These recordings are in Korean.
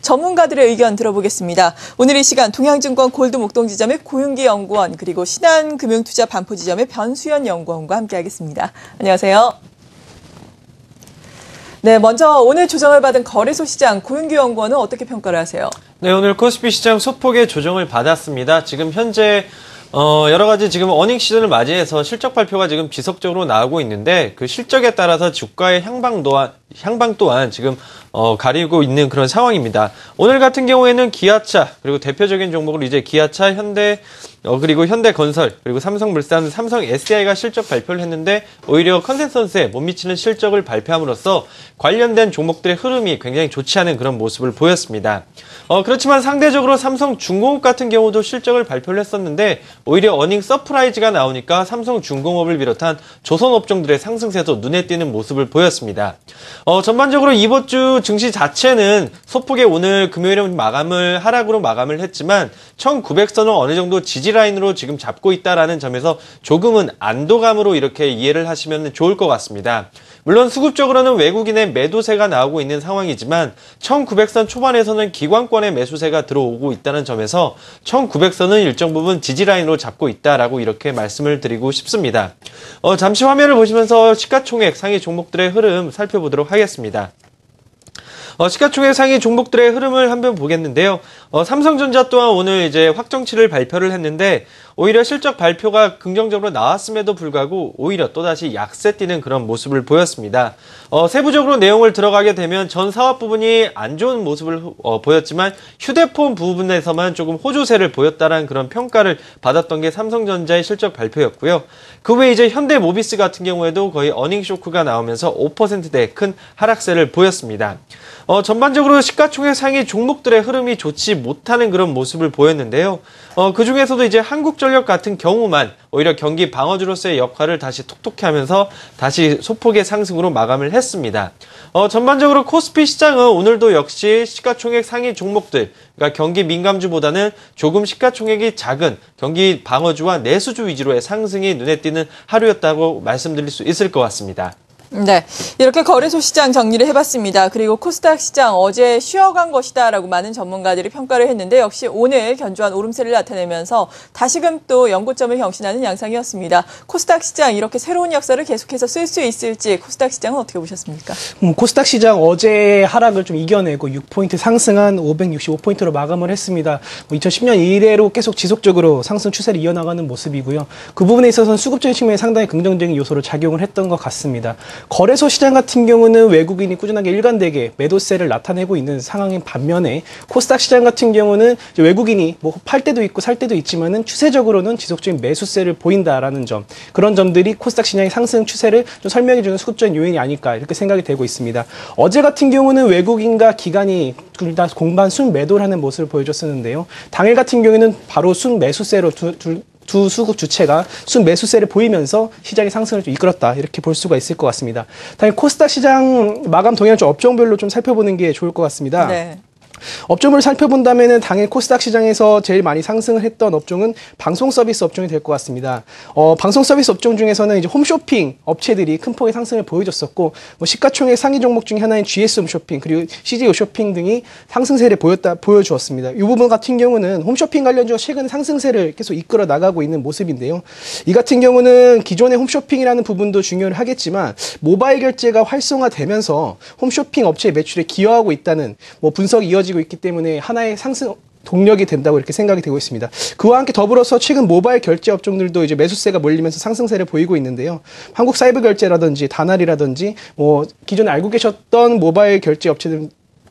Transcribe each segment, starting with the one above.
전문가들의 의견 들어보겠습니다. 오늘 이 시간 동양증권 골드 목동지점의 고윤기 연구원 그리고 신한금융투자 반포지점의 변수연 연구원과 함께하겠습니다. 안녕하세요. 네, 먼저 오늘 조정을 받은 거래소 시장 고윤기 연구원은 어떻게 평가를 하세요? 네, 오늘 코스피 시장 소폭의 조정을 받았습니다. 지금 현재 어, 여러 가지 지금 어닝 시즌을 맞이해서 실적 발표가 지금 지속적으로 나오고 있는데 그 실적에 따라서 주가의 향방 또한, 향방 또한 지금 어, 가리고 있는 그런 상황입니다. 오늘 같은 경우에는 기아차 그리고 대표적인 종목으로 이제 기아차, 현대 어, 그리고 현대건설, 그리고 삼성물산, 삼성 SDI가 실적 발표를 했는데 오히려 컨센서스에 못 미치는 실적을 발표함으로써 관련된 종목들의 흐름이 굉장히 좋지 않은 그런 모습을 보였습니다. 어, 그렇지만 상대적으로 삼성중공업 같은 경우도 실적을 발표를 했었는데 오히려 어닝 서프라이즈가 나오니까 삼성중공업을 비롯한 조선업종들의 상승세도 눈에 띄는 모습을 보였습니다. 어, 전반적으로 이번 주 증시 자체는 소폭의 오늘 금요일에 마감을 하락으로 마감을 했지만 1900선을 어느 정도 지지 라인으로 지금 잡고 있다라는 점에서 조금은 안도감으로 이렇게 이해를 하시면 좋을 것 같습니다. 물론 수급적으로는 외국인의 매도세가 나오고 있는 상황이지만 1900선 초반에서는 기관권의 매수세가 들어오고 있다는 점에서 1900선은 일정 부분 지지라인으로 잡고 있다라고 이렇게 말씀을 드리고 싶습니다. 어, 잠시 화면을 보시면서 시가총액 상위 종목들의 흐름 살펴보도록 하겠습니다. 어, 시가총액 상위 종목들의 흐름을 한번 보겠는데요. 어, 삼성전자 또한 오늘 이제 확정치를 발표를 했는데 오히려 실적 발표가 긍정적으로 나왔음에도 불구하고 오히려 또다시 약세 띄는 그런 모습을 보였습니다. 어, 세부적으로 내용을 들어가게 되면 전 사업 부분이 안 좋은 모습을 어, 보였지만 휴대폰 부분에서만 조금 호조세를 보였다는 그런 평가를 받았던 게 삼성전자의 실적 발표였고요. 그 외에 이제 현대모비스 같은 경우에도 거의 어닝 쇼크가 나오면서 5%대 큰 하락세를 보였습니다. 어, 전반적으로 시가총액 상위 종목들의 흐름이 좋지 못하는 그런 모습을 보였는데요. 어, 그 중에서도 이제 한국전력 같은 경우만 오히려 경기 방어주로서의 역할을 다시 톡톡히 하면서 다시 소폭의 상승으로 마감을 했습니다. 어, 전반적으로 코스피 시장은 오늘도 역시 시가총액 상위 종목들, 그러니까 경기 민감주보다는 조금 시가총액이 작은 경기 방어주와 내수주 위주로의 상승이 눈에 띄는 하루였다고 말씀드릴 수 있을 것 같습니다. 네, 이렇게 거래소 시장 정리를 해봤습니다. 그리고 코스닥 시장 어제 쉬어간 것이다라고 많은 전문가들이 평가를 했는데 역시 오늘 견조한 오름세를 나타내면서 다시금 또 연고점을 경신하는 양상이었습니다. 코스닥 시장 이렇게 새로운 역사를 계속해서 쓸 수 있을지 코스닥 시장은 어떻게 보셨습니까? 음, 코스닥 시장 어제 하락을 좀 이겨내고 6포인트 상승한 565포인트로 마감을 했습니다. 뭐 2010년 이래로 계속 지속적으로 상승 추세를 이어나가는 모습이고요. 그 부분에 있어서는 수급적인 측면에 상당히 긍정적인 요소로 작용을 했던 것 같습니다. 거래소 시장 같은 경우는 외국인이 꾸준하게 일관되게 매도세를 나타내고 있는 상황인 반면에 코스닥 시장 같은 경우는 외국인이 뭐 팔 때도 있고 살 때도 있지만은 추세적으로는 지속적인 매수세를 보인다라는 점 그런 점들이 코스닥 시장의 상승 추세를 좀 설명해주는 수급적인 요인이 아닐까 이렇게 생각이 되고 있습니다. 어제 같은 경우는 외국인과 기관이 둘 다 공반 순 매도를 하는 모습을 보여줬었는데요. 당일 같은 경우에는 바로 순 매수세로 두, 둘 두 수급 주체가 순 매수세를 보이면서 시장의 상승을 좀 이끌었다 이렇게 볼 수가 있을 것 같습니다. 당연히 코스닥 시장 마감 동향을 좀 업종별로 좀 살펴보는 게 좋을 것 같습니다. 네. 업종을 살펴본다면 당일 코스닥 시장에서 제일 많이 상승을 했던 업종은 방송 서비스 업종이 될 것 같습니다. 어, 방송 서비스 업종 중에서는 이제 홈쇼핑 업체들이 큰 폭의 상승을 보여줬었고 뭐 시가총액 상위 종목 중에 하나인 GS 홈쇼핑 그리고 CJ 쇼핑 등이 상승세를 보였다 보여주었습니다. 이 부분 같은 경우는 홈쇼핑 관련주가 최근 상승세를 계속 이끌어 나가고 있는 모습인데요. 이 같은 경우는 기존의 홈쇼핑이라는 부분도 중요를 하겠지만 모바일 결제가 활성화되면서 홈쇼핑 업체의 매출에 기여하고 있다는 뭐 분석이 이어지 이어지고 있기 때문에 하나의 상승 동력이 된다고 이렇게 생각이 되고 있습니다. 그와 함께 더불어서 최근 모바일 결제 업종들도 이제 매수세가 몰리면서 상승세를 보이고 있는데요. 한국 사이버 결제라든지 다날이라든지 뭐 기존에 알고 계셨던 모바일 결제 업체들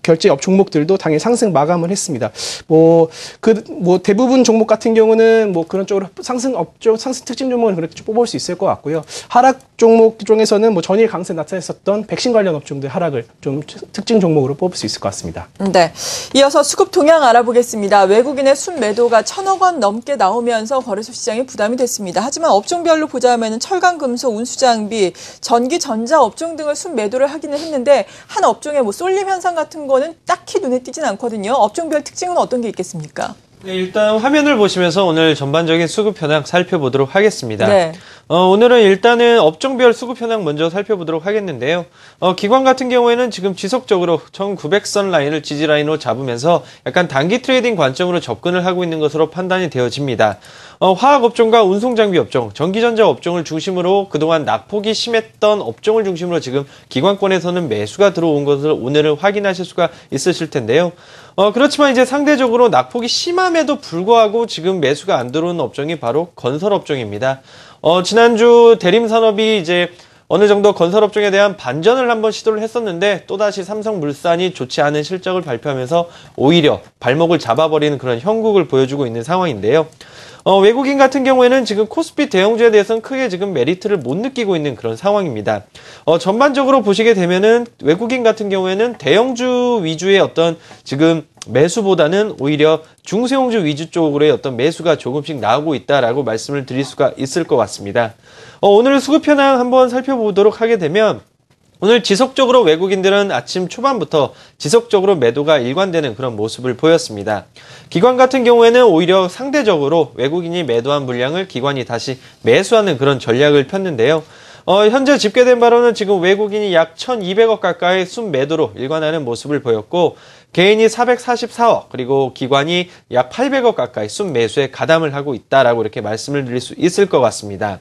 결제 업 종목들도 당일 상승 마감을 했습니다. 뭐, 그, 뭐, 대부분 종목 같은 경우는 뭐 그런 쪽으로 상승 업종, 상승 특징 종목을 그렇게 뽑을 수 있을 것 같고요. 하락 종목 중에서는 뭐 전일 강세 나타냈었던 백신 관련 업종들 하락을 좀 특징 종목으로 뽑을 수 있을 것 같습니다. 네. 이어서 수급 동향 알아보겠습니다. 외국인의 순매도가 천억 원 넘게 나오면서 거래소 시장에 부담이 됐습니다. 하지만 업종별로 보자면 철강, 금속, 운수장비, 전기, 전자 업종 등을 순매도를 하기는 했는데 한 업종의 뭐 쏠림 현상 같은 거는 딱히 눈에 띄진 않거든요. 업종별 특징은 어떤 게 있겠습니까? 네, 일단 화면을 보시면서 오늘 전반적인 수급 현황 살펴보도록 하겠습니다. 네. 어, 오늘은 일단은 업종별 수급 현황 먼저 살펴보도록 하겠는데요. 어, 기관 같은 경우에는 지금 지속적으로 1900선 라인을 지지 라인으로 잡으면서 약간 단기 트레이딩 관점으로 접근을 하고 있는 것으로 판단이 되어집니다. 어, 화학 업종과 운송 장비 업종, 전기전자 업종을 중심으로 그동안 낙폭이 심했던 업종을 중심으로 지금 기관권에서는 매수가 들어온 것을 오늘은 확인하실 수가 있으실 텐데요. 어, 그렇지만 이제 상대적으로 낙폭이 심함에도 불구하고 지금 매수가 안 들어오는 업종이 바로 건설 업종입니다. 어, 지난주 대림산업이 이제 어느 정도 건설업종에 대한 반전을 한번 시도를 했었는데 또다시 삼성물산이 좋지 않은 실적을 발표하면서 오히려 발목을 잡아버리는 그런 형국을 보여주고 있는 상황인데요. 어, 외국인 같은 경우에는 지금 코스피 대형주에 대해서는 크게 지금 메리트를 못 느끼고 있는 그런 상황입니다. 어, 전반적으로 보시게 되면은 외국인 같은 경우에는 대형주 위주의 어떤 지금 매수보다는 오히려 중소형주 위주 쪽으로의 어떤 매수가 조금씩 나오고 있다라고 말씀을 드릴 수가 있을 것 같습니다. 어, 오늘 수급 현황 한번 살펴보도록 하게 되면 오늘 지속적으로 외국인들은 아침 초반부터 지속적으로 매도가 일관되는 그런 모습을 보였습니다. 기관 같은 경우에는 오히려 상대적으로 외국인이 매도한 물량을 기관이 다시 매수하는 그런 전략을 폈는데요. 어, 현재 집계된 바로는 지금 외국인이 약 1,200억 가까이 순매도로 일관하는 모습을 보였고 개인이 444억 그리고 기관이 약 800억 가까이 순 매수에 가담을 하고 있다라고 이렇게 말씀을 드릴 수 있을 것 같습니다.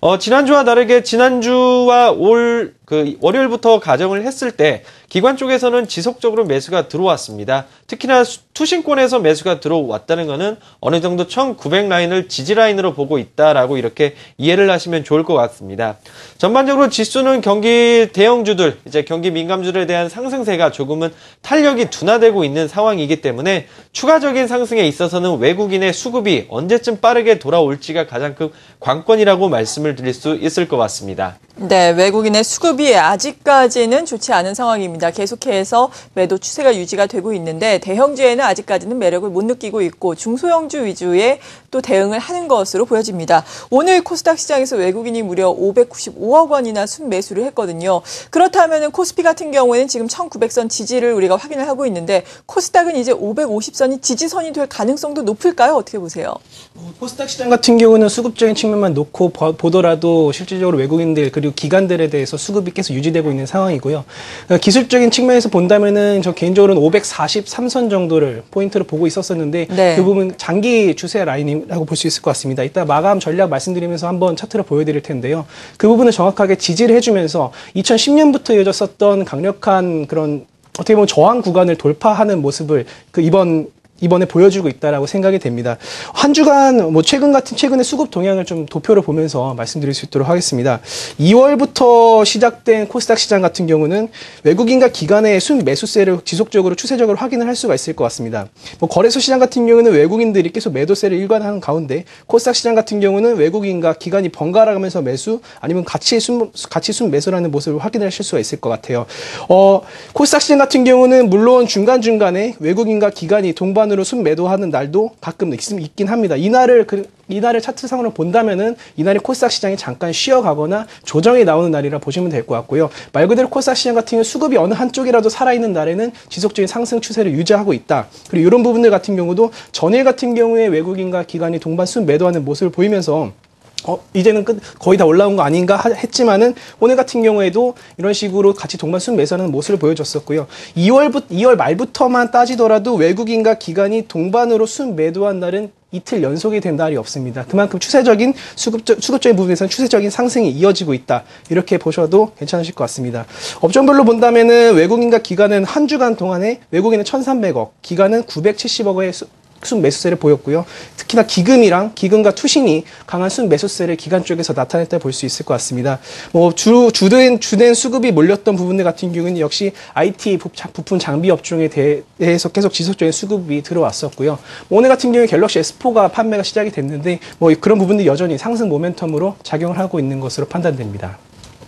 어, 지난주와 다르게 지난주와 올 그 월요일부터 가정을 했을 때 기관 쪽에서는 지속적으로 매수가 들어왔습니다. 특히나 투신권에서 매수가 들어왔다는 것은 어느 정도 1900 라인을 지지 라인으로 보고 있다라고 이렇게 이해를 하시면 좋을 것 같습니다. 전반적으로 지수는 경기 대형주들, 이제 경기 민감주들에 대한 상승세가 조금은 탄력이 둔화 되고 있는 상황이기 때문에 추가적인 상승에 있어서는 외국인의 수급이 언제쯤 빠르게 돌아올지가 가장 큰 관건이라고 말씀을 드릴 수 있을 것 같습니다. 네, 외국인의 수급이 아직까지는 좋지 않은 상황입니다. 계속해서 매도 추세가 유지가 되고 있는데 대형주에는 아직까지는 매력을 못 느끼고 있고 중소형주 위주의 또 대응을 하는 것으로 보여집니다. 오늘 코스닥 시장에서 외국인이 무려 595억 원이나 순매수를 했거든요. 그렇다면 코스피 같은 경우에는 지금 1900선 지지를 우리가 확인을 하고 있는데 코스닥은 이제 550선이 지지선이 될 가능성도 높을까요? 어떻게 보세요? 코스닥 시장 같은 경우는 수급적인 측면만 놓고 보- 보더라도 실질적으로 외국인들 그리고 기관들에 대해서 수급이 계속 유지되고 있는 상황이고요. 어, 기술적인 측면에서 본다면은 저 개인적으로는 543선 정도를 포인트로 보고 있었었는데 네. 그 부분 장기 추세 라인이라고 볼 수 있을 것 같습니다. 이따 마감 전략 말씀드리면서 한번 차트를 보여드릴 텐데요. 그 부분을 정확하게 지지를 해주면서 2010년부터 이어졌었던 강력한 그런 어떻게 보면 저항 구간을 돌파하는 모습을 그 이번 이번에 보여주고 있다라고 생각이 됩니다. 한 주간 뭐 최근 같은 최근의 수급 동향을 좀 도표를 보면서 말씀드릴 수 있도록 하겠습니다. 2월부터 시작된 코스닥 시장 같은 경우는 외국인과 기관의 순 매수세를 지속적으로 추세적으로 확인을 할 수가 있을 것 같습니다. 뭐 거래소 시장 같은 경우는 외국인들이 계속 매도세를 일관하는 가운데 코스닥 시장 같은 경우는 외국인과 기관이 번갈아 가면서 매수 아니면 같이 순 같이 순 매수라는 모습을 확인하실 수가 있을 것 같아요. 어, 코스닥 시장 같은 경우는 물론 중간 중간에 외국인과 기관이 동반 으로 순 매도하는 날도 가끔 있, 있긴 합니다. 이날을 그, 이날을 차트상으로 본다면은 이날이 코스닥 시장이 잠깐 쉬어가거나 조정이 나오는 날이라 보시면 될 것 같고요. 말 그대로 코스닥 시장 같은 경우 수급이 어느 한쪽이라도 살아있는 날에는 지속적인 상승 추세를 유지하고 있다. 그리고 이런 부분들 같은 경우도 전일 같은 경우에 외국인과 기관이 동반 순 매도하는 모습을 보이면서 어, 이제는 끝, 거의 다 올라온 거 아닌가 하- 했지만은 오늘 같은 경우에도 이런 식으로 같이 동반 순 매수하는 모습을 보여줬었고요. 2월부터 2월 말부터만 따지더라도 외국인과 기관이 동반으로 순 매도한 날은 이틀 연속이 된 날이 없습니다. 그만큼 추세적인 수급적, 수급적인 부분에서는 추세적인 상승이 이어지고 있다. 이렇게 보셔도 괜찮으실 것 같습니다. 업종별로 본다면은 외국인과 기관은 한 주간 동안에 외국인은 1,300억, 기관은 970억의 수, 순 매수세를 보였고요. 특히나 기금이랑 기금과 투신이 강한 순 매수세를 기간 쪽에서 나타냈다 볼 수 있을 것 같습니다. 뭐 주 주된 주된 수급이 몰렸던 부분들 같은 경우는 역시 IT 부품 장비 업종에 대해서 계속 지속적인 수급이 들어왔었고요. 뭐 오늘 같은 경우에 갤럭시 S4가 판매가 시작이 됐는데 뭐 그런 부분들이 여전히 상승 모멘텀으로 작용을 하고 있는 것으로 판단됩니다.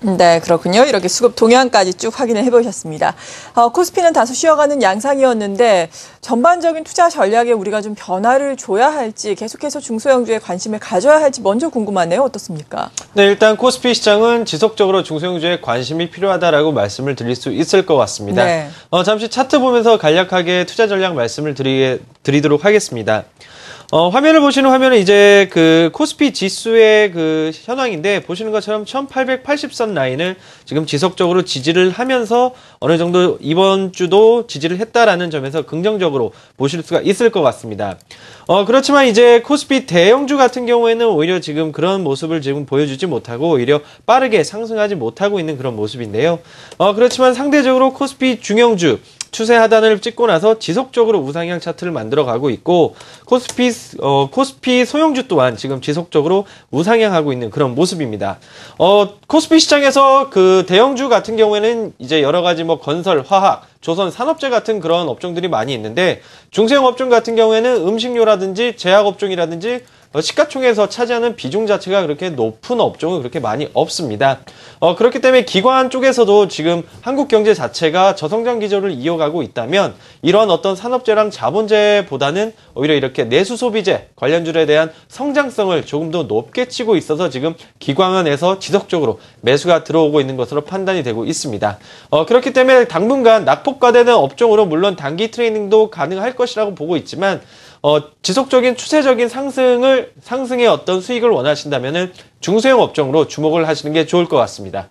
네, 그렇군요. 이렇게 수급 동향까지 쭉 확인을 해보셨습니다. 어, 코스피는 다소 쉬어가는 양상이었는데 전반적인 투자 전략에 우리가 좀 변화를 줘야 할지 계속해서 중소형주에 관심을 가져야 할지 먼저 궁금하네요. 어떻습니까? 네, 일단 코스피 시장은 지속적으로 중소형주에 관심이 필요하다라고 말씀을 드릴 수 있을 것 같습니다. 네. 어, 잠시 차트 보면서 간략하게 투자 전략 말씀을 드리, 드리도록 하겠습니다. 어, 화면을 보시는 화면은 이제 그 코스피 지수의 그 현황인데 보시는 것처럼 1880선 라인을 지금 지속적으로 지지를 하면서 어느 정도 이번 주도 지지를 했다라는 점에서 긍정적으로 보실 수가 있을 것 같습니다. 어, 그렇지만 이제 코스피 대형주 같은 경우에는 오히려 지금 그런 모습을 지금 보여주지 못하고 오히려 빠르게 상승하지 못하고 있는 그런 모습인데요. 어, 그렇지만 상대적으로 코스피 중형주 추세 하단을 찍고 나서 지속적으로 우상향 차트를 만들어 가고 있고 코스피 어, 코스피 소형주 또한 지금 지속적으로 우상향하고 있는 그런 모습입니다. 어, 코스피 시장에서 그 대형주 같은 경우에는 이제 여러 가지 뭐 건설, 화학, 조선 산업재 같은 그런 업종들이 많이 있는데 중소형 업종 같은 경우에는 음식료라든지 제약 업종이라든지 어, 시가총에서 차지하는 비중 자체가 그렇게 높은 업종은 그렇게 많이 없습니다. 어, 그렇기 때문에 기관 쪽에서도 지금 한국 경제 자체가 저성장 기조를 이어가고 있다면 이런 어떤 산업재랑 자본재보다는 오히려 이렇게 내수 소비재 관련주에 대한 성장성을 조금 더 높게 치고 있어서 지금 기관은에서 지속적으로 매수가 들어오고 있는 것으로 판단이 되고 있습니다. 어, 그렇기 때문에 당분간 낙폭과되는 업종으로 물론 단기 트레이닝도 가능할 것이라고 보고 있지만 어, 지속적인 추세적인 상승을 상승의 어떤 수익을 원하신다면은 중소형 업종으로 주목을 하시는 게 좋을 것 같습니다.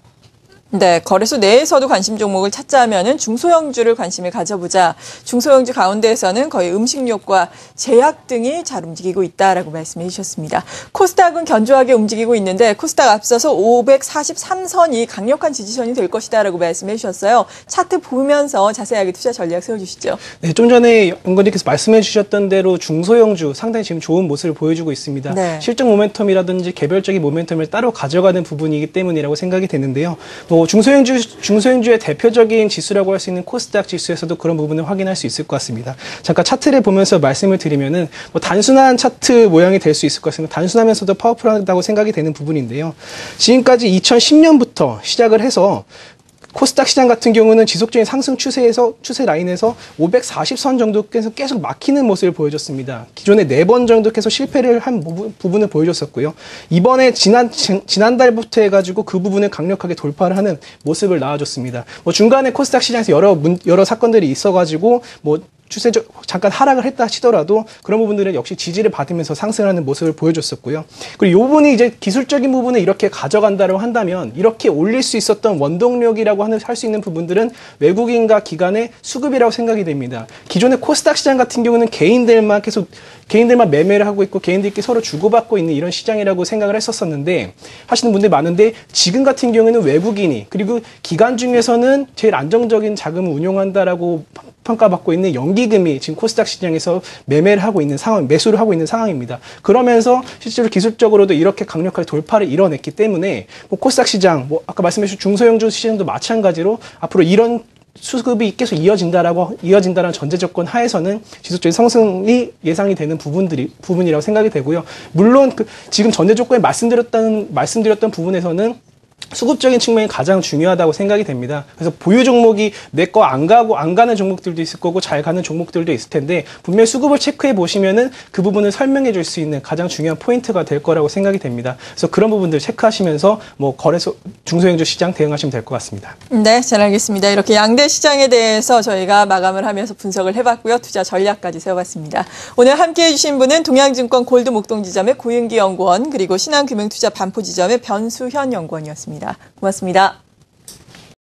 네, 거래소 내에서도 관심 종목을 찾자면은 중소형주를 관심을 가져보자. 중소형주 가운데에서는 거의 음식료과 제약 등이 잘 움직이고 있다라고 말씀해 주셨습니다. 코스닥은 견조하게 움직이고 있는데 코스닥 앞서서 543선이 강력한 지지선이 될 것이다라고 말씀해 주셨어요. 차트 보면서 자세하게 투자 전략 세워 주시죠. 네, 좀 전에 연구님께서 말씀해 주셨던 대로 중소형주 상당히 지금 좋은 모습을 보여주고 있습니다. 네. 실적 모멘텀이라든지 개별적인 모멘텀을 따로 가져가는 부분이기 때문이라고 생각이 되는데요. 뭐 중소형주 중소형주의 대표적인 지수라고 할 수 있는 코스닥 지수에서도 그런 부분을 확인할 수 있을 것 같습니다. 잠깐 차트를 보면서 말씀을 드리면은 뭐 단순한 차트 모양이 될 수 있을 것 같습니다. 단순하면서도 파워풀하다고 생각이 되는 부분인데요. 지금까지 2010년부터 시작을 해서 코스닥 시장 같은 경우는 지속적인 상승 추세에서 추세 라인에서 540선 정도 계속 계속 막히는 모습을 보여줬습니다. 기존에 네 번 정도 계속 실패를 한 부분, 부분을 보여줬었고요. 이번에 지난 지- 지난달부터 해가지고 그 부분을 강력하게 돌파를 하는 모습을 나와줬습니다. 뭐 중간에 코스닥 시장에서 여러 문, 여러 사건들이 있어가지고 뭐 추세적 잠깐 하락을 했다 치더라도 그런 부분들은 역시 지지를 받으면서 상승하는 모습을 보여줬었고요. 그리고 이 부분이 이제 기술적인 부분을 이렇게 가져간다고 한다면 이렇게 올릴 수 있었던 원동력이라고 하는 할 수 있는 부분들은 외국인과 기관의 수급이라고 생각이 됩니다. 기존의 코스닥 시장 같은 경우는 개인들만 계속 개인들만 매매를 하고 있고 개인들끼리 서로 주고받고 있는 이런 시장이라고 생각을 했었었는데 하시는 분들이 많은데 지금 같은 경우에는 외국인이 그리고 기관 중에서는 제일 안정적인 자금을 운용한다라고 평가받고 있는 연기금이 지금 코스닥 시장에서 매매를 하고 있는 상황, 매수를 하고 있는 상황입니다. 그러면서 실제로 기술적으로도 이렇게 강력하게 돌파를 이뤄냈기 때문에 뭐 코스닥 시장, 뭐 아까 말씀해주신 중소형주 시장도 마찬가지로 앞으로 이런 수급이 계속 이어진다라고 이어진다는 전제 조건 하에서는 지속적인 상승이 예상이 되는 부분들이 부분이라고 생각이 되고요. 물론 그 지금 전제 조건에 말씀드렸다는 말씀드렸던 부분에서는 수급적인 측면이 가장 중요하다고 생각이 됩니다. 그래서 보유 종목이 내 거 안 가고 안 가는 종목들도 있을 거고 잘 가는 종목들도 있을 텐데 분명히 수급을 체크해 보시면은 그 부분을 설명해 줄 수 있는 가장 중요한 포인트가 될 거라고 생각이 됩니다. 그래서 그런 부분들 체크하시면서 뭐 거래소 중소형주 시장 대응하시면 될 것 같습니다. 네, 잘 알겠습니다. 이렇게 양대 시장에 대해서 저희가 마감을 하면서 분석을 해봤고요. 투자 전략까지 세워봤습니다. 오늘 함께 해 주신 분은 동양증권 골드 목동 지점의 고윤기 연구원 그리고 신한금융투자 반포 지점의 변수현 연구원이었 습니다. 고맙습니다.